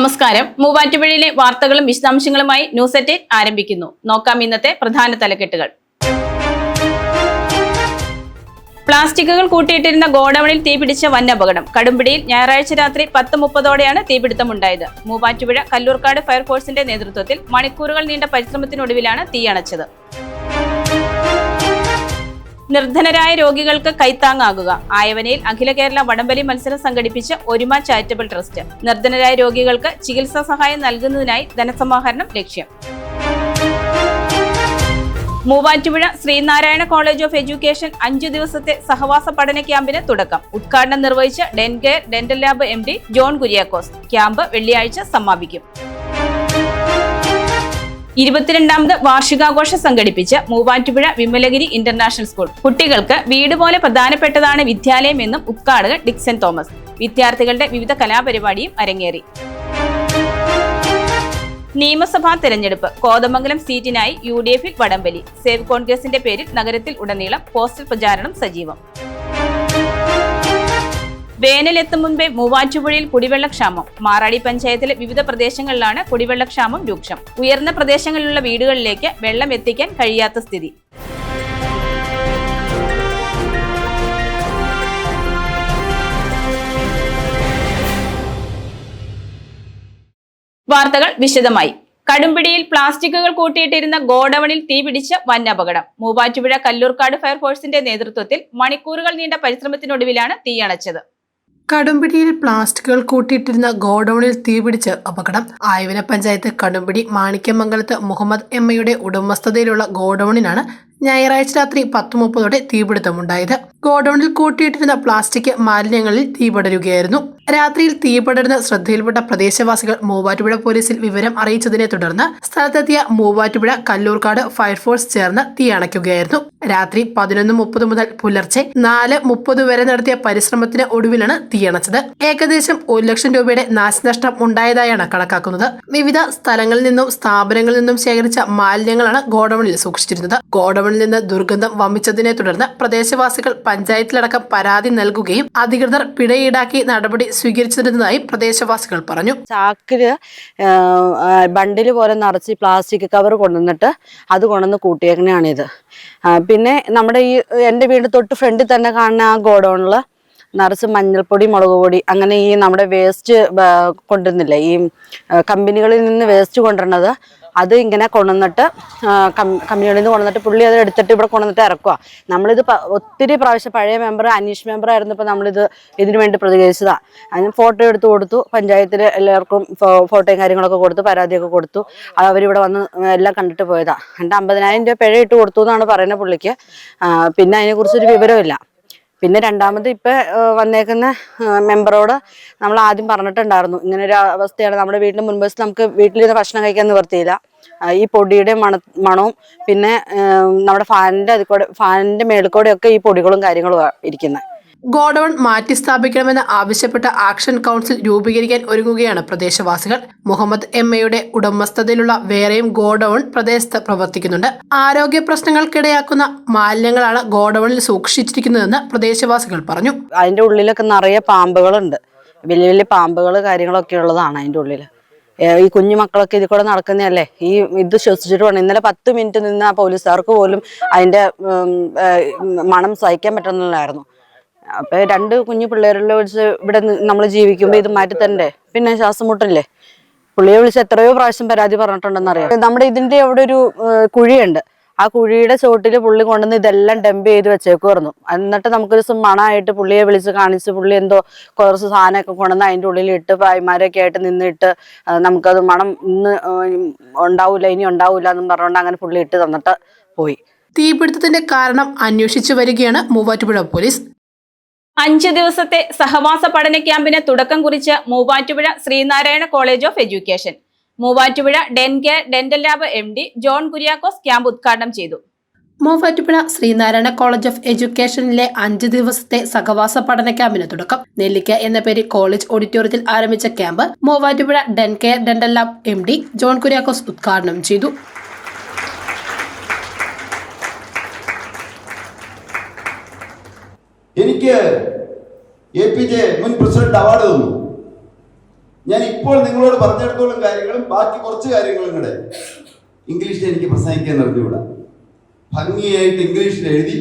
നമസ്കാരം. മൂവാറ്റുപുഴയിലെ വാർത്തകളും വിശദാംശങ്ങളുമായി ന്യൂസ് എറ്റ് ആരംഭിക്കുന്നു. നോക്കാം ഇന്നത്തെ പ്രധാന തലക്കെട്ടുകൾ. പ്ലാസ്റ്റിക്കുകൾ കൂട്ടിയിട്ടിരുന്ന ഗോഡൌണിൽ തീപിടിച്ച വൻ അപകടം കടുമ്പിടിയിൽ ഞായറാഴ്ച രാത്രി പത്ത് മുപ്പതോടെയാണ് തീപിടുത്തമുണ്ടായത്. മൂവാറ്റുപുഴ കല്ലൂർക്കാട് ഫയർഫോഴ്സിന്റെ നേതൃത്വത്തിൽ മണിക്കൂറുകൾ നീണ്ട പരിശ്രമത്തിനൊടുവിലാണ് തീയണച്ചത് നിർധനരായ രോഗികൾക്ക് കൈത്താങ്ങാകുക. ആയവനയിൽ അഖില കേരള വടംവലി മത്സരം സംഘടിപ്പിച്ച ഒരുമ ചാരിറ്റബിൾ ട്രസ്റ്റ്. നിർധനരായ രോഗികൾക്ക് ചികിത്സാ സഹായം നൽകുന്നതിനായി ധനസമാഹരണം ലക്ഷ്യം. Muvattupuzha Sreenarayana college of education അഞ്ചു ദിവസത്തെ സഹവാസ പഠന ക്യാമ്പിന് തുടക്കം. ഉദ്ഘാടനം നിർവഹിച്ച Dencare dental lab M D John Kuriakose. Camp വെള്ളിയാഴ്ച സമാപിക്കും. ഇരുപത്തിരണ്ടാമത് വാർഷികാഘോഷം സംഘടിപ്പിച്ച് മൂവാറ്റുപുഴ വിമലഗിരി ഇന്റർനാഷണൽ സ്കൂൾ കുട്ടികൾക്ക് വീട് പോലെ പ്രധാനപ്പെട്ടതാണ് വിദ്യാലയം എന്നും ഉദ്ഘാടകൻ ഡിക്സൺ തോമസ്. വിദ്യാർത്ഥികളുടെ വിവിധ കലാപരിപാടിയും അരങ്ങേറി. നിയമസഭാ തെരഞ്ഞെടുപ്പ് കോതമംഗലം സീറ്റിനായി യു ഡി എഫിൽ വടംവലി. സേവ് കോൺഗ്രസിന്റെ പേരിൽ നഗരത്തിൽ ഉടനീളം പോസ്റ്റൽ പ്രചാരണം സജീവം. വേനലെത്തും മുൻപേ മൂവാറ്റുപുഴയിൽ കുടിവെള്ളക്ഷാമം. മാറാടി പഞ്ചായത്തിലെ വിവിധ പ്രദേശങ്ങളിലാണ് കുടിവെള്ളക്ഷാമം രൂക്ഷം. ഉയർന്ന പ്രദേശങ്ങളിലുള്ള വീടുകളിലേക്ക് വെള്ളം എത്തിക്കാൻ കഴിയാത്ത സ്ഥിതി. വാർത്തകൾ വിശദമായി. കടുംപിടിയിൽ പ്ലാസ്റ്റിക്കുകൾ കൂട്ടിയിട്ടിരുന്ന ഗോഡവണിൽ തീപിടിച്ച് വൻ അപകടം മൂവാറ്റുപുഴ കല്ലൂർക്കാട് ഫയർഫോഴ്സിന്റെ നേതൃത്വത്തിൽ മണിക്കൂറുകൾ നീണ്ട പരിശ്രമത്തിനൊടുവിലാണ് തീയണച്ചത് കടുംപിടിയിൽ പ്ലാസ്റ്റിക്കുകൾ കൂട്ടിയിട്ടിരുന്ന ഗോഡൌണിൽ തീപിടിച്ച് അപകടം. ആയവന പഞ്ചായത്ത് കടുംപിടി മാണിക്യമംഗലത്ത് മുഹമ്മദ് എമ്മയുടെ ഉടമസ്ഥതയിലുള്ള ഗോഡൌണിനാണ് ഞായറാഴ്ച രാത്രി പത്ത് മുപ്പതോടെ തീപിടുത്തമുണ്ടായത്. ഗോഡൌണിൽ കൂട്ടിയിട്ടിരുന്ന പ്ലാസ്റ്റിക് മാലിന്യങ്ങളിൽ തീപടരുകയായിരുന്നു. രാത്രിയിൽ തീപടരുന്ന ശ്രദ്ധയിൽപ്പെട്ട പ്രദേശവാസികൾ മൂവാറ്റുപുഴ പോലീസിൽ വിവരം അറിയിച്ചതിനെ തുടർന്ന് സ്ഥലത്തെത്തിയ മൂവാറ്റുപുഴ കല്ലൂർക്കാട് ഫയർഫോഴ്സ് ചേർന്ന് തീ അണയ്ക്കുകയായിരുന്നു. രാത്രി പതിനൊന്ന് മുപ്പത് മുതൽ പുലർച്ചെ നാല് മുപ്പത് വരെ നടത്തിയ പരിശ്രമത്തിന് ഒടുവിലാണ് തീയണച്ചത് ഏകദേശം ഒരു ലക്ഷം രൂപയുടെ നാശനഷ്ടം ഉണ്ടായതായാണ് കണക്കാക്കുന്നത്. വിവിധ സ്ഥലങ്ങളിൽ നിന്നും സ്ഥാപനങ്ങളിൽ നിന്നും ശേഖരിച്ച മാലിന്യങ്ങളാണ് ഗോഡൌണിൽ സൂക്ഷിച്ചിരുന്നത്. ഗോഡൌണിൽ നിന്ന് ദുർഗന്ധം വമിച്ചതിനെ തുടർന്ന് പ്രദേശവാസികൾ പഞ്ചായത്തിലടക്കം പരാതി നൽകുകയും അധികൃതർ പിഴ ഈടാക്കി നടപടി സ്വീകരിച്ചിരുന്നതായി പ്രദേശവാസികൾ പറഞ്ഞു. ചാക്കിൽ ബണ്ടിൽ പോലെ നിറച്ച് പ്ലാസ്റ്റിക് കവർ കൊണ്ടുവന്നിട്ട് അത് കൊണ്ടുവന്ന് ഇത് പിന്നെ നമ്മുടെ ഈ എന്റെ വീട് തൊട്ട് ഫ്രണ്ടിൽ തന്നെ കാണുന്ന ആ ഗോഡൗണിൽ നിറച്ച് മഞ്ഞൾപ്പൊടി മുളക് പൊടി അങ്ങനെ ഈ നമ്മുടെ വേസ്റ്റ് കൊണ്ടുവന്നില്ലേ ഈ കമ്പനികളിൽ നിന്ന് വേസ്റ്റ് കൊണ്ടുവരണത് അത് ഇങ്ങനെ കൊണ്ടുവന്നിട്ട് കമ്പനികളിൽ നിന്ന് കൊണ്ടുവന്നിട്ട് പുള്ളി അത് എടുത്തിട്ട് ഇവിടെ കൊണ്ടുവന്നിട്ട് ഇറക്കുക നമ്മളിത് ഒത്തിരി പ്രാവശ്യം പഴയ മെമ്പർ അനീഷ് മെമ്പർ ആയിരുന്നു ആയിരുന്നപ്പോൾ നമ്മളിത് ഇതിനു വേണ്ടി പ്രതികരിച്ചതാണ് അതിന് ഫോട്ടോ എടുത്ത് കൊടുത്തു പഞ്ചായത്തിൽ എല്ലാവർക്കും ഫോട്ടോയും കാര്യങ്ങളൊക്കെ കൊടുത്തു പരാതിയൊക്കെ കൊടുത്തു. അത് അവരിവിടെ വന്ന് എല്ലാം കണ്ടിട്ട് പോയതാണ് എന്റെ അമ്പതിനായിരം രൂപ പിഴ ഇട്ട് കൊടുത്തു എന്നാണ് പറയുന്നത് പുള്ളിക്ക്. പിന്നെ അതിനെക്കുറിച്ചൊരു വിവരമില്ല പിന്നെ രണ്ടാമത് ഇപ്പം വന്നേക്കുന്ന മെമ്പറോട് നമ്മൾ ആദ്യം പറഞ്ഞിട്ടുണ്ടായിരുന്നു. ഇങ്ങനെ ഒരു അവസ്ഥയാണ്. നമ്മുടെ വീട്ടിൽ മുൻപ് നമുക്ക് വീട്ടിലിരുന്ന് ഭക്ഷണം കഴിക്കാൻ നിവർത്തിയില്ല. ഈ പൊടിയുടെ മണ മണവും പിന്നെ നമ്മുടെ ഫാനിന്റെ അതിൽ കൂടെ ഫാനിന്റെ മേളിൽ കൂടെയൊക്കെ ഈ പൊടികളും കാര്യങ്ങളും ഇരിക്കുന്നത് ഗോഡൌൺ മാറ്റിസ്ഥാപിക്കണമെന്ന് ആവശ്യപ്പെട്ട് ആക്ഷൻ കൗൺസിൽ രൂപീകരിക്കാൻ ഒരുങ്ങുകയാണ് പ്രദേശവാസികൾ. മുഹമ്മദ് എം എയുടെ ഉടമസ്ഥതയിലുള്ള വേറെയും ഗോഡൌൺ പ്രദേശത്ത് പ്രവർത്തിക്കുന്നുണ്ട്. ആരോഗ്യ പ്രശ്നങ്ങൾക്കിടയാക്കുന്ന മാലിന്യങ്ങളാണ് ഗോഡൌണിൽ സൂക്ഷിച്ചിരിക്കുന്നതെന്ന് പ്രദേശവാസികൾ പറഞ്ഞു. അതിന്റെ ഉള്ളിലൊക്കെ നിറയെ പാമ്പുകളുണ്ട്. വലിയ വലിയ പാമ്പുകൾ കാര്യങ്ങളൊക്കെ ഉള്ളതാണ് അതിന്റെ ഉള്ളിൽ ഈ കുഞ്ഞു മക്കളൊക്കെ ഇതിൽ കൂടെ നടക്കുന്നതല്ലേ? ഈ ഇത് ശ്വസിച്ചിട്ട് വേണം. ഇന്നലെ പത്ത് മിനിറ്റ് നിന്ന് ആ പോലീസുകാർക്ക് പോലും അതിന്റെ മണം സഹിക്കാൻ പറ്റുന്നില്ലായിരുന്നു. അപ്പൊ രണ്ട് കുഞ്ഞു പിള്ളേരെല്ലാം വിളിച്ച് ഇവിടെ നമ്മൾ ജീവിക്കുമ്പോൾ ഇത് മാറ്റി പിന്നെ ശ്വാസം മുട്ടില്ലേ പുള്ളിയെ വിളിച്ച് എത്രയോ പ്രാവശ്യം പരാതി പറഞ്ഞിട്ടുണ്ടെന്ന് അറിയാം നമ്മുടെ ഇതിന്റെ അവിടെ ഒരു കുഴിയുണ്ട്. ആ കുഴിയുടെ ചോട്ടിൽ പുള്ളി കൊണ്ടുവന്ന് ഇതെല്ലാം ഡംപ് ചെയ്ത് വെച്ചേക്കുമായിരുന്നു എന്നിട്ട് നമുക്കൊരു ദിവസം മണമായിട്ട് പുള്ളിയെ വിളിച്ച് കാണിച്ച് പുള്ളി എന്തോ കുറച്ച് സാധനമൊക്കെ കൊണ്ടുവന്ന് അതിന്റെ ഉള്ളിൽ ഇട്ട് ഭായിമാരൊക്കെ ആയിട്ട് നിന്നിട്ട് നമുക്കത് മണം ഇന്ന് ഉണ്ടാവില്ല ഇനി ഉണ്ടാവില്ല എന്നും പറഞ്ഞുകൊണ്ട് അങ്ങനെ പുള്ളി ഇട്ട് തന്നിട്ട് പോയി. തീപിടുത്തത്തിന്റെ കാരണം അന്വേഷിച്ചു വരികയാണ് മൂവാറ്റുപുഴ പോലീസ്. അഞ്ച് ദിവസത്തെ സഹവാസ പഠന ക്യാമ്പിന് തുടക്കം കുറിച്ച് Muvattupuzha Sreenarayana college of education. Muvattupuzha Dencare dental lab M D John Kuriakose camp ഉദ്ഘാടനം ചെയ്തു. മൂവാറ്റുപുഴ ശ്രീനാരായണ കോളേജ് ഓഫ് എഡ്യൂക്കേഷനിലെ അഞ്ച് ദിവസത്തെ സഹവാസ പഠന ക്യാമ്പിന് തുടക്കം. നെല്ലിക്ക എന്ന പേരിൽ കോളേജ് ഓഡിറ്റോറിയത്തിൽ ആരംഭിച്ച camp Muvattupuzha Dencare dental lab M D John Kuriakose ഉദ്ഘാടനം ചെയ്തു. എനിക്ക് എ പി ജെ മുൻ പ്രസിഡന്റ് അവാർഡ് തന്നു. ഞാൻ ഇപ്പോൾ നിങ്ങളോട് പറഞ്ഞിടത്തോളം കാര്യങ്ങളും ബാക്കി കുറച്ച് കാര്യങ്ങളും കൂടെ ഇംഗ്ലീഷിൽ എനിക്ക് പ്രസംഗിക്കാൻ അറിഞ്ഞുകൂടാ. ഭംഗിയായിട്ട് ഇംഗ്ലീഷിൽ എഴുതി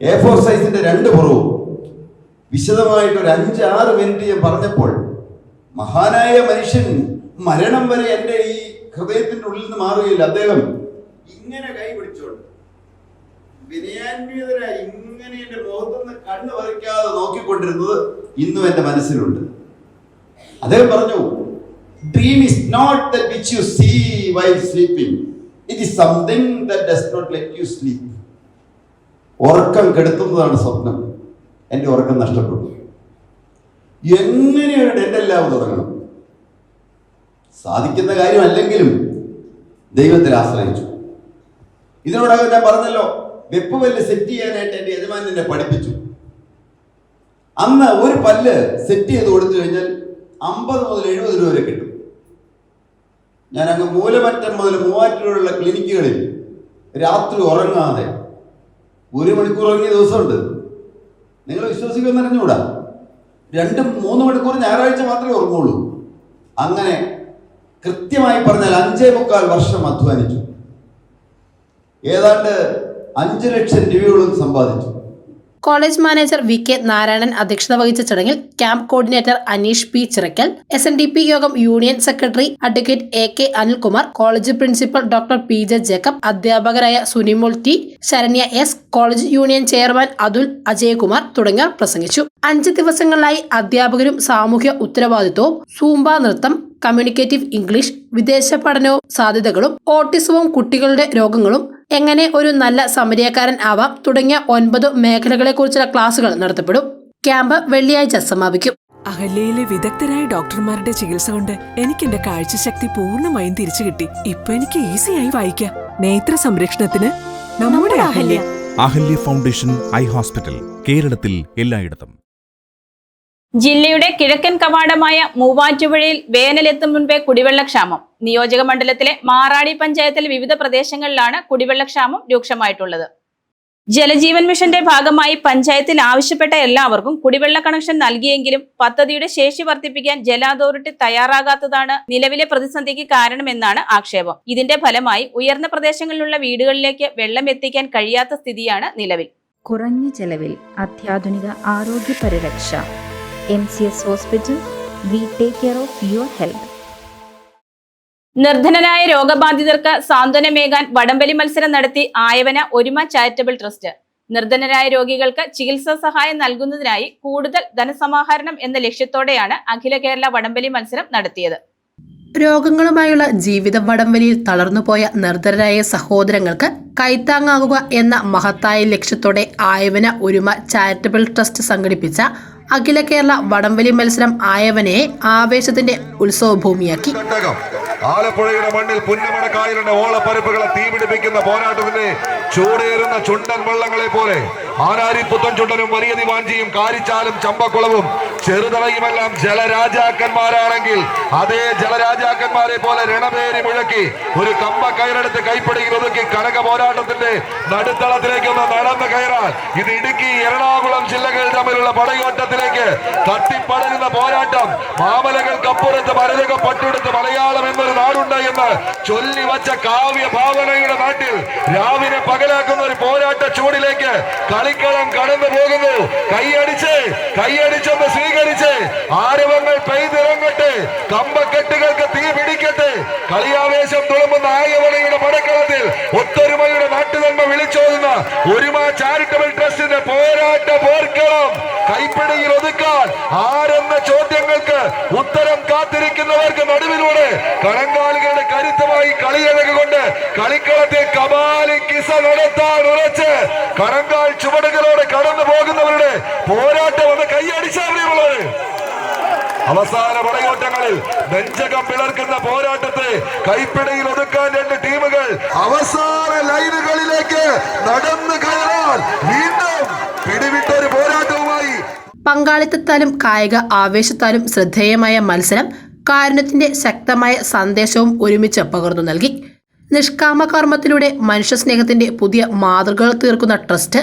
എ ഫോർ സൈസിന്റെ രണ്ട് പുറവും വിശദമായിട്ട് ഒരു അഞ്ച് ആറ് മിനിറ്റ് ഞാൻ പറഞ്ഞപ്പോൾ മഹാനായ മനുഷ്യൻ മരണം വരെ എന്റെ ഈ ഹൃദയത്തിന്റെ ഉള്ളിൽ നിന്ന് മാറുകയില്ല. അദ്ദേഹം ഇങ്ങനെ കൈ പിടിച്ചോണ്ട് വിനയാന്വിതരായി ഇങ്ങനെ എന്റെ മുഖത്തുനിന്ന് കണ്ണ് വരയ്ക്കാതെ നോക്കിക്കൊണ്ടിരുന്നത് ഇന്നും എന്റെ മനസ്സിലുണ്ട്. അദ്ദേഹം പറഞ്ഞു dream is not that which you see while sleeping it is something that does not let you sleep ഉറക്കം കെടുത്തുന്നതാണ് സ്വപ്നം. എന്റെ ഉറക്കം നഷ്ടപ്പെട്ടു. എങ്ങനെയാണ് എന്റെ എല്ലാം തുടങ്ങണം? സാധിക്കുന്ന കാര്യമല്ലെങ്കിലും ദൈവത്തിൽ ആശ്രയിച്ചു. ഇതിനോടകം ഞാൻ പറഞ്ഞല്ലോ വെപ്പ് പല്ല് സെറ്റ് ചെയ്യാനായിട്ട് എന്റെ യജമാൻ എന്നെ പഠിപ്പിച്ചു. അന്ന് ഒരു പല്ല് സെറ്റ് ചെയ്ത് കൊടുത്തു കഴിഞ്ഞാൽ അമ്പത് മുതൽ എഴുപത് രൂപ വരെ കിട്ടും. ഞാൻ അങ്ങ് മൂലമറ്റം മുതൽ മൂവാറ്റുള്ള ക്ലിനിക്കുകളിൽ രാത്രി ഉറങ്ങാതെ ഒരു മണിക്കൂർ ഉറങ്ങിയ ദിവസമുണ്ട്. നിങ്ങൾ വിശ്വസിക്കുമെന്ന് അറിഞ്ഞുകൂടാ? രണ്ടും മൂന്ന് മണിക്കൂർ ഞായറാഴ്ച മാത്രമേ ഉറങ്ങുള്ളൂ. അങ്ങനെ കൃത്യമായി പറഞ്ഞാൽ അഞ്ചേ മുക്കാൽ വർഷം അധ്വാനിച്ചു. ഏതാണ്ട് അഞ്ച് ലക്ഷം രൂപയോളം സമ്പാദിച്ചു. College manager V K Narayanan അധ്യക്ഷത വഹിച്ച ചടങ്ങിൽ camp coordinator Aneesh P Chirakkal S N D P Yogam union secretary advocate A K Anilkumar college principal doctor P J Jacob അധ്യാപകരായ Sunimol T Saranya S college union chairman Athul Ajayakumar തുടങ്ങിയവർ പ്രസംഗിച്ചു. അഞ്ച് ദിവസങ്ങളിലായി അധ്യാപകരും സാമൂഹ്യ ഉത്തരവാദിത്വവും Zumba നൃത്തം communicative English വിദേശ പഠനവും സാധ്യതകളും ഓട്ടിസവും കുട്ടികളുടെ രോഗങ്ങളും എങ്ങനെ ഒരു നല്ല സമരിയക്കാരൻ ആവാം തുടങ്ങിയ ഒൻപത് മേഖലകളെക്കുറിച്ചുള്ള ക്ലാസുകൾ നടത്തപ്പെടും. ക്യാമ്പ് വെള്ളിയാഴ്ച സമാപിക്കും. അഹല്യയിലെ വിദഗ്ധരായ ഡോക്ടർമാരുടെ ചികിത്സ കൊണ്ട് എനിക്ക് എന്റെ കാഴ്ചശക്തി പൂർണമായും തിരിച്ചു കിട്ടി. ഇപ്പൊ എനിക്ക് ഈസിയായി വായിക്കാം. നേത്ര സംരക്ഷണത്തിന് നമ്മുടെ Ahalya. Ahalya foundation eye hospital കേരളത്തിൽ എല്ലായിടത്തും. ജില്ലയുടെ കിഴക്കൻ കവാടമായ മൂവാറ്റുപുഴയിൽ വേനലെത്തും മുൻപേ കുടിവെള്ളക്ഷാമം. നിയോജക മണ്ഡലത്തിലെ മാറാടി പഞ്ചായത്തിലെ വിവിധ പ്രദേശങ്ങളിലാണ് കുടിവെള്ളക്ഷാമം രൂക്ഷമായിട്ടുള്ളത്. ജലജീവൻ മിഷന്റെ ഭാഗമായി പഞ്ചായത്തിൽ ആവശ്യപ്പെട്ട എല്ലാവർക്കും കുടിവെള്ള കണക്ഷൻ നൽകിയെങ്കിലും പദ്ധതിയുടെ ശേഷി വർദ്ധിപ്പിക്കാൻ ജല അതോറിറ്റി തയ്യാറാകാത്തതാണ് നിലവിലെ പ്രതിസന്ധിക്ക് കാരണമെന്നാണ് ആക്ഷേപം. ഇതിന്റെ ഫലമായി ഉയർന്ന പ്രദേശങ്ങളിലുള്ള വീടുകളിലേക്ക് വെള്ളം എത്തിക്കാൻ കഴിയാത്ത സ്ഥിതിയാണ് നിലവിൽ. കുറഞ്ഞ ചെലവിൽ അത്യാധുനിക ആരോഗ്യ പരിരക്ഷ M C S hospital we take care of your health നിർധനരായ രോഗബാധിതർക്ക് സാന്ത്വനമേകാൻ വടംവലി മത്സരം നടത്തി ആയവന ഒരുമ ചാരിറ്റബിൾ ട്രസ്റ്റ്. നിർധനരായ രോഗികൾക്ക് ചികിത്സാ സഹായം നൽകുന്നതിനായി കൂടുതൽ ധനസമാഹരണം എന്ന ലക്ഷ്യത്തോടെയാണ് അഖില കേരള വടംവലി മത്സരം നടത്തിയത്. രോഗങ്ങളുമായുള്ള ജീവിത വടംവലിയിൽ തളർന്നുപോയ നിർധനരായ സഹോദരങ്ങൾക്ക് കൈത്താങ്ങാകുക എന്ന മഹത്തായ ലക്ഷ്യത്തോടെ ആയവന ഒരുമ ചാരിറ്റബിൾ ട്രസ്റ്റ് സംഘടിപ്പിച്ച അഖില കേരള വടംവലി മത്സരം ആയവനെ ആവേശത്തിന്റെ ഉത്സവഭൂമിയാക്കി. ആലപ്പുഴയുടെ മണ്ണിൽ പുന്നമടക്കായലിന്റെ ഓളപ്പരപ്പുകളെ തീപിടിപ്പിക്കുന്ന പോരാട്ടത്തിന്റെ ചൂടേറുന്ന ചുണ്ടൻ വള്ളങ്ങളെ പോലെ ആനാരി പുത്തൻ ചുണ്ടനും വലിയ ദിവാഞ്ചിയും കാരിച്ചാലും ചമ്പക്കുളവും ചെറുതളയുമെല്ലാം ജലരാജാക്കന്മാരാണെങ്കിൽ അതേ ജലരാജാക്കന്മാരെ പോലെ രണപേരി മുഴക്കി ഒരു കമ്പ കയറെടുത്ത് കൈപ്പിടിയിൽ ഒതുക്കി കനക പോരാട്ടത്തിന്റെ നടുത്തളത്തിലേക്ക് ഒന്ന് നടന്നു കയറാൻ ഇത് ഇടുക്കി എറണാകുളം ജില്ലകൾ തമ്മിലുള്ള പടയോട്ടത്തിലേക്ക് തട്ടിപ്പടരുന്ന പോരാട്ടം മാമലകൾക്കപ്പുറത്ത് മരതക പട്ടെടുത്ത് മലയാളം എന്നൊരു നാടുണ്ട് എന്ന് ചൊല്ലി വച്ച കാവ്യ ഭാവനയുടെ നാട്ടിൽ രാവിലെ പകലാക്കുന്ന ഒരു പോരാട്ട ചൂടിലേക്ക് കളിക്കളം കടന്നു പോകുന്നു. കൈയടിച്ച് കൈയടിച്ചൊന്ന് സ്വീകരിച്ച് ആരവങ്ങൾ പെയ്തിറങ്ങട്ടെ കമ്പക്കെട്ടുകൾക്ക് തീ പിടിക്കട്ടെ. കളിയാവേശം തുളുമ്പുന്ന ആയവണയുടെ പടക്കളത്തിൽ ഒത്തൊരുമയുടെ നാട്ടുനന്മ വിളിച്ചോതുന്ന ഒരുമ ചാരിറ്റബിൾ ട്രസ്റ്റിന്റെ പോരാട്ട പോർക്കളം കൈപ്പിടിയിൽ ഒതുക്കാൻ ആരെന്ന ചോദ്യങ്ങൾക്ക് ഉത്തരം കാത്തിരിക്കുന്നവർക്ക് നടുവിലൂടെ കണങ്കാലികളുടെ കരുത്തമായി കളിയഴക് കൊണ്ട് കളിക്കളത്തിൽ കപാലി കിസ നടത്താൻ ഉറച്ച് കണങ്കാൽ ചുവടുകളോടെ കടന്നു പോകുന്നവരുടെ പോരാട്ടം ഒന്ന് കൈയടിച്ചാൽ പ്രിയമുള്ളവര് അവസാന പടയോട്ടങ്ങളിൽ നെഞ്ചകം പിളർക്കുന്ന പോരാട്ടത്തെ കൈപ്പിടിയിൽ ഒതുക്കാൻ രണ്ട് ടീമുകൾ അവസാന ലൈനുകളിലേക്ക് നടന്നു കയറാൻ വീണ്ടും പിടിവിട്ടൊരു പോരാട്ടവുമായി പങ്കാളിത്തത്താലും കായിക ആവേശത്താലും ശ്രദ്ധേയമായ മത്സരം കാരുണ്യത്തിന്റെ ശക്തമായ സന്ദേശവും ഒരുമിച്ച് പകർന്നു നൽകി. നിഷ്കാമ കർമ്മത്തിലൂടെ മനുഷ്യസ്നേഹത്തിന്റെ പുതിയ മാതൃകകൾ തീർക്കുന്ന ട്രസ്റ്റ്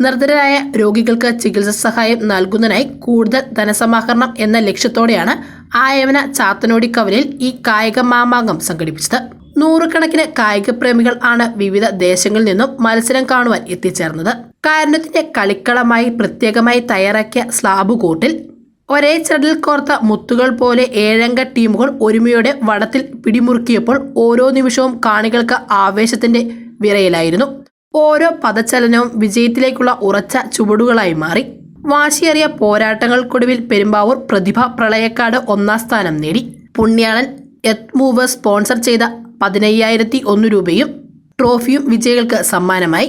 നിർദ്ധരായ രോഗികൾക്ക് ചികിത്സ സഹായം നൽകുന്നതിനായി കൂടുതൽ ധനസമാഹരണം എന്ന ലക്ഷ്യത്തോടെയാണ് ആയവന ചാത്തനോടി കവലിൽ ഈ കായിക മാമാങ്കം സംഘടിപ്പിച്ചത്. നൂറുകണക്കിന് കായിക പ്രേമികൾ ആണ് വിവിധ ദേശങ്ങളിൽ നിന്നും മത്സരം കാണുവാൻ എത്തിച്ചേർന്നത്. കാരണത്തിന്റെ കളിക്കളമായി പ്രത്യേകമായി തയ്യാറാക്കിയ സ്ലാബ് കോട്ടിൽ ഒരേ ചടൽ കോർത്ത മുത്തുകൾ പോലെ ഏഴംഗ ടീമുകൾ ഒരുമയോടെ വടത്തിൽ പിടിമുറുക്കിയപ്പോൾ ഓരോ നിമിഷവും കാണികൾക്ക് ആവേശത്തിന്റെ വിറയിലായിരുന്നു. ഓരോ പദചലനവും വിജയത്തിലേക്കുള്ള ഉറച്ച ചുവടുകളായി മാറി. വാശിയേറിയ പോരാട്ടങ്ങൾക്കൊടുവിൽ പെരുമ്പാവൂർ പ്രതിഭ പ്രളയക്കാട് ഒന്നാം സ്ഥാനം നേടി. പുണ്യാളൻ എത്ത് മൂവ് സ്പോൺസർ ചെയ്ത പതിനയ്യായിരത്തി ഒന്ന് രൂപയും ട്രോഫിയും വിജയികൾക്ക് സമ്മാനമായി.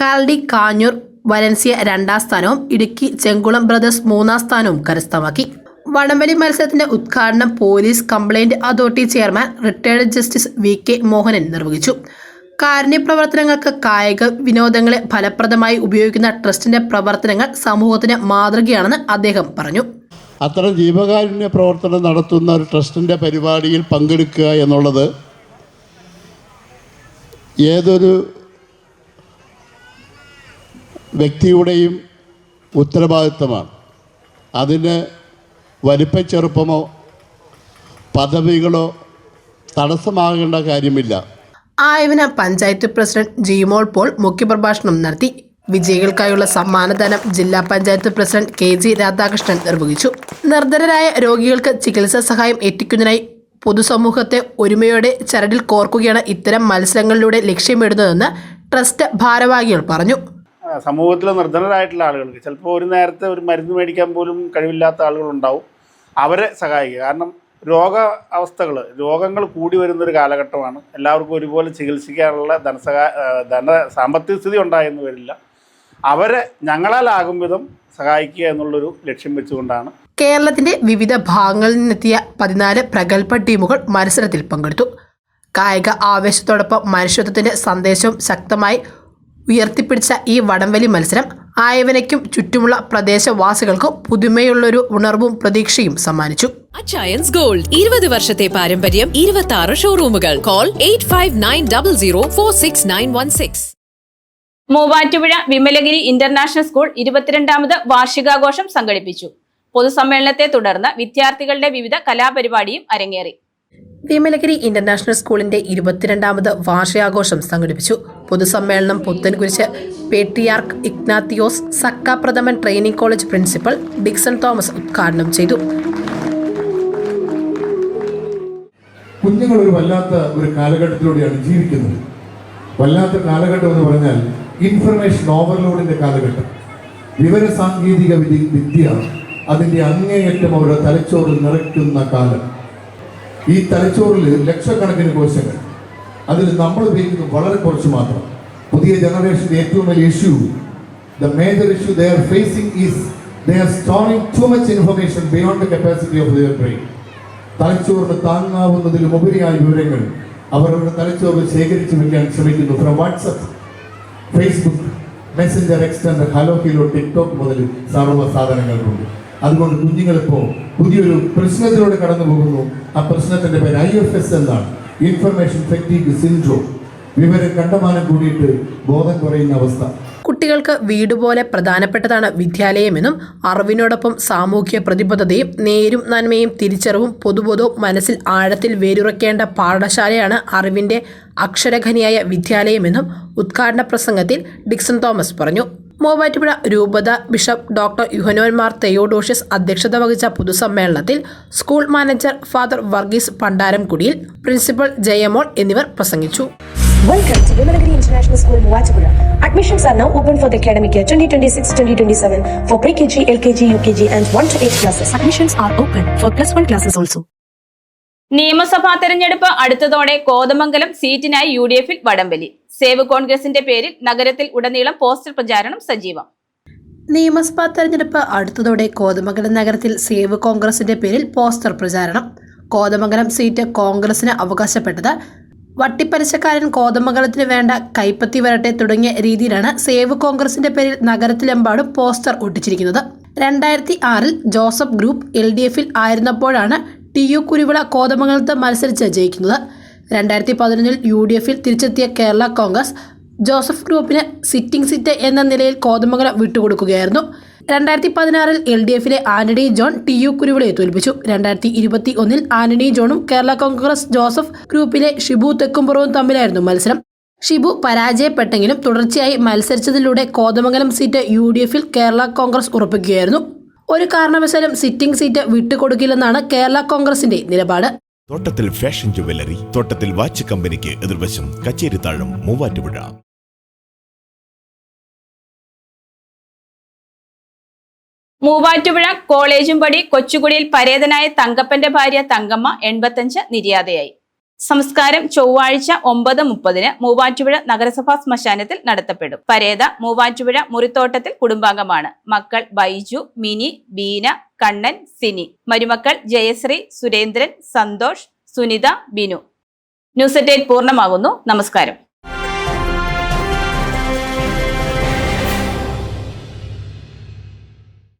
കാൽഡി കാഞ്ഞൂർ വലൻസിയ രണ്ടാം സ്ഥാനവും ഇടുക്കി ചെങ്കുളം ബ്രദേഴ്സ് മൂന്നാം സ്ഥാനവും കരസ്ഥമാക്കി. വടംവലി മത്സരത്തിന്റെ ഉദ്ഘാടനം police complaint authority chairman retired justice V K Mohanan നിർവഹിച്ചു. കാരുണ്യ പ്രവർത്തനങ്ങൾക്ക് കായിക വിനോദങ്ങളെ ഫലപ്രദമായി ഉപയോഗിക്കുന്ന ട്രസ്റ്റിന്റെ പ്രവർത്തനങ്ങൾ സമൂഹത്തിന് മാതൃകയാണെന്ന് അദ്ദേഹം പറഞ്ഞു. അത്തരം ജീവകാരുണ്യ പ്രവർത്തനം നടത്തുന്ന ഒരു ട്രസ്റ്റിന്റെ പരിപാടിയിൽ പങ്കെടുക്കുക എന്നുള്ളത് ഏതൊരു വ്യക്തിയുടെയും ഉത്തരവാദിത്തമാണ് അതിന് വലിപ്പച്ചെറുപ്പമോ പദവികളോ തടസ്സമാകേണ്ട കാര്യമില്ല. ആയവന പഞ്ചായത്ത് പ്രസിഡന്റ് ജിമോൾ പോൾ മുഖ്യപ്രഭാഷണം നടത്തി. വിജയികൾക്കായുള്ള സമ്മാനദാനം ജില്ലാ panchayat president K G Radhakrishnan നിർവഹിച്ചു. നിർധനരായ രോഗികൾക്ക് ചികിത്സാ സഹായം എത്തിക്കുന്നതിനായി പൊതുസമൂഹത്തെ ഒരുമയോടെ ചരടിൽ കോർക്കുകയാണ് ഇത്തരം മത്സരങ്ങളിലൂടെ ലക്ഷ്യമിടുന്നതെന്ന് ട്രസ്റ്റ് ഭാരവാഹികൾ പറഞ്ഞു. സമൂഹത്തിൽ നിർധനരായിട്ടുള്ള ആളുകൾക്ക് ചിലപ്പോൾ ഒരു നേരത്തെ ഒരു മരുന്ന് മേടിക്കാൻ പോലും കഴിവില്ലാത്ത ആളുകളുണ്ടാവും. അവരെ സഹായിക്കുക. കാരണം രോഗ അവസ്ഥകൾ രോഗങ്ങൾ കൂടി വരുന്നൊരു കാലഘട്ടമാണ്. എല്ലാവർക്കും ഒരുപോലെ ചികിത്സിക്കാനുള്ള ധനസഹാ ധന സാമ്പത്തിക സ്ഥിതി ഉണ്ടായെന്ന് വരില്ല. അവരെ ഞങ്ങളാലാകും വിധം സഹായിക്കുക എന്നുള്ളൊരു ലക്ഷ്യം വെച്ചുകൊണ്ടാണ്. കേരളത്തിന്റെ വിവിധ ഭാഗങ്ങളിൽ നിന്നെത്തിയ പതിനാല് പ്രഗത്ഭ ടീമുകൾ മത്സരത്തിൽ പങ്കെടുത്തു. കായിക ആവേശത്തോടൊപ്പം മനുഷ്യത്വത്തിന്റെ സന്ദേശവും ശക്തമായി ഉയർത്തിപ്പിടിച്ച ഈ വടംവലി മത്സരം ആയവനയ്ക്കും ചുറ്റുമുള്ള പ്രദേശവാസികൾക്കും പുതുമയുള്ളൊരു ഉണർവും പ്രതീക്ഷയും സമ്മാനിച്ചു. അച്ചയൻസ് ഗോൾഡ് ഇരുപത് വർഷത്തെ പാരമ്പര്യം ഇരുപത്തി ആറ് ഷോറൂമുകൾ call eight five nine double zero four six nine one six Muvattupuzha Vimalagiri international school ഇരുപത്തിരണ്ടാമത് വാർഷികാഘോഷം സംഘടിപ്പിച്ചു. പൊതുസമ്മേളനത്തെ തുടർന്ന് വിദ്യാർത്ഥികളുടെ വിവിധ കലാപരിപാടിയും അരങ്ങേറി. വിമലഗിരി ഇന്റർനാഷണൽ സ്കൂളിന്റെ ഇരുപത്തിരണ്ടാമത് വാർഷികാഘോഷം സംഘടിപ്പിച്ചു. പൊതുസമ്മേളനം Puthenkurish patriarch Ignatius Zakka Prathaman training college principal Dixon Thomas ഉദ്ഘാടനം ചെയ്തു. കുഞ്ഞുങ്ങൾ ഒരു വല്ലാത്ത ഒരു കാലഘട്ടത്തിലൂടെയാണ് ജീവിക്കുന്നത്. വല്ലാത്ത കാലഘട്ടം എന്ന് പറഞ്ഞാൽ ഇൻഫർമേഷൻ ഓവർലോഡിന്റെ കാലഘട്ടം. വിവര സാങ്കേതിക വിദ്യ അതിന്റെ അങ്ങേയറ്റം അവരുടെ തലച്ചോറിൽ നിറയ്ക്കുന്ന കാലം. ഈ തലച്ചോറിൽ ലക്ഷക്കണക്കിന് കോശങ്ങൾ. അതിൽ നമ്മൾ ഉപയോഗിക്കുന്നത് വളരെ കുറച്ച് മാത്രം. പുതിയ ജനറേഷന്റെ ഏറ്റവും വലിയ issue the major issue they are facing is they are storing too much information beyond the capacity of their brain തലച്ചോറിന് താങ്ങാവുന്നതിലും ഉപരിയായ വിവരങ്ങൾ അവരവരുടെ തലച്ചോറിൽ ശേഖരിച്ചു വെക്കാൻ ശ്രമിക്കുന്നു. From WhatsApp Facebook Messenger extend Helo kilo TikTok മുതൽ സർവ സാധനങ്ങളുണ്ട് അതുകൊണ്ട് കുഞ്ഞുങ്ങളിപ്പോൾ പുതിയൊരു പ്രശ്നത്തിലൂടെ കടന്നു പോകുന്നു. ആ പ്രശ്നത്തിന്റെ പേര് ഐ എഫ് എസ് എന്നാണ്. ഇൻഫർമേഷൻ ഫെക്റ്റീവ് സിൻഡ്രോം വിവരം കണ്ടമാനം കൂടിയിട്ട് ബോധം കുറയുന്ന അവസ്ഥ. കുട്ടികൾക്ക് വീട് പോലെ പ്രധാനപ്പെട്ടതാണ് വിദ്യാലയമെന്നും അറിവിനോടൊപ്പം സാമൂഹ്യ പ്രതിബദ്ധതയും നേരും നന്മയും തിരിച്ചറിവും പൊതുബോധവും മനസ്സിൽ ആഴത്തിൽ വേരുറക്കേണ്ട പാഠശാലയാണ് അറിവിന്റെ അക്ഷരഖനിയായ വിദ്യാലയമെന്നും ഉദ്ഘാടന പ്രസംഗത്തിൽ ഡിക്സൺ തോമസ് പറഞ്ഞു. മൂവാറ്റുപുഴ രൂപത ബിഷപ്പ് ഡോക്ടർ യുഹനോന്മാർ തെയോഡോഷ്യസ് അധ്യക്ഷത വഹിച്ച പൊതുസമ്മേളനത്തിൽ സ്കൂൾ മാനേജർ ഫാദർ വർഗീസ് പണ്ടാരംകുടിയിൽ പ്രിൻസിപ്പൽ ജയമോൾ എന്നിവർ പ്രസംഗിച്ചു. നിയമസഭാ തെരഞ്ഞെടുപ്പ് അടുത്തതോടെ കോതമംഗലം സീറ്റിനായി യു ഡി എഫിൽ വടംവലി. സേവ് കോൺഗ്രസിന്റെ പേരിൽ നഗരത്തിൽ ഉടനീളം പോസ്റ്റർ പ്രചാരണം സജീവം. നിയമസഭാ തെരഞ്ഞെടുപ്പ് അടുത്തതോടെ കോതമംഗലം നഗരത്തിൽ സേവ് കോൺഗ്രസിന്റെ പേരിൽ പോസ്റ്റർ പ്രചാരണം. കോതമംഗലം സീറ്റ് കോൺഗ്രസിന് അവകാശപ്പെട്ടത് വട്ടിപ്പലിശക്കാരൻ കോതമംഗലത്തിന് വേണ്ട കൈപ്പത്തി വരട്ടെ തുടങ്ങിയ രീതിയിലാണ് സേവ് കോൺഗ്രസിന്റെ പേരിൽ നഗരത്തിലെമ്പാടും പോസ്റ്റർ ഒട്ടിച്ചിരിക്കുന്നത്. രണ്ടായിരത്തി ആറിൽ ജോസഫ് ഗ്രൂപ്പ് എൽ ഡി എഫിൽ ആയിരുന്നപ്പോഴാണ് ടി യു കുരുവിള കോതമംഗലത്ത് മത്സരിച്ച് ജയിക്കുന്നത്. രണ്ടായിരത്തി പതിനൊന്നിൽ യു ഡി എഫിൽ തിരിച്ചെത്തിയ കേരള കോൺഗ്രസ് ജോസഫ് ഗ്രൂപ്പിന് സിറ്റിംഗ് സീറ്റ് എന്ന നിലയിൽ കോതമംഗലം വിട്ടുകൊടുക്കുകയായിരുന്നു. രണ്ടായിരത്തി പതിനാറിൽ എൽ ഡി എഫിലെ ആന്റണി ജോൺ ടി യു കുരുവിളയെ തോൽപ്പിച്ചു. രണ്ടായിരത്തി ഇരുപത്തി ഒന്നിൽ ആന്റണി ജോണും കേരള കോൺഗ്രസ് ജോസഫ് ഗ്രൂപ്പിലെ ഷിബു തെക്കുംപുറവും തമ്മിലായിരുന്നു മത്സരം. ഷിബു പരാജയപ്പെട്ടെങ്കിലും തുടർച്ചയായി മത്സരിച്ചതിലൂടെ കോതമംഗലം സീറ്റ് യു ഡി എഫിൽ കേരള കോൺഗ്രസ് ഉറപ്പിക്കുകയായിരുന്നു. ഒരു കാരണവശാലും സിറ്റിംഗ് സീറ്റ് വിട്ടുകൊടുക്കില്ലെന്നാണ് കേരള കോൺഗ്രസിന്റെ നിലപാട്. തോട്ടത്തിൽ ഫാഷൻ ജുവല്ലറി തോട്ടത്തിൽ വാച്ച് കമ്പനിക്ക് എതിർവശം കച്ചേരിത്താഴം മൂവാറ്റുപുഴ. മൂവാറ്റുപുഴ കോളേജും പടി കൊച്ചുകുടിയിൽ പരേതനായ തങ്കപ്പന്റെ ഭാര്യ തങ്കമ്മ എൺപത്തഞ്ച് നിര്യാതയായി. സംസ്കാരം ചൊവ്വാഴ്ച ഒമ്പത് മുപ്പതിന് മൂവാറ്റുപുഴ നഗരസഭാ ശ്മശാനത്തിൽ നടത്തപ്പെടും. പരേത മൂവാറ്റുപുഴ മുറിത്തോട്ടത്തിൽ കുടുംബാംഗമാണ്. മക്കൾ ബൈജു മിനി ബീന കണ്ണൻ സിനി. മരുമക്കൾ ജയശ്രീ സുരേന്ദ്രൻ സന്തോഷ് സുനിത ബിനു. ന്യൂസ് എറ്റേറ്റ് പൂർണമാകുന്നു. നമസ്കാരം.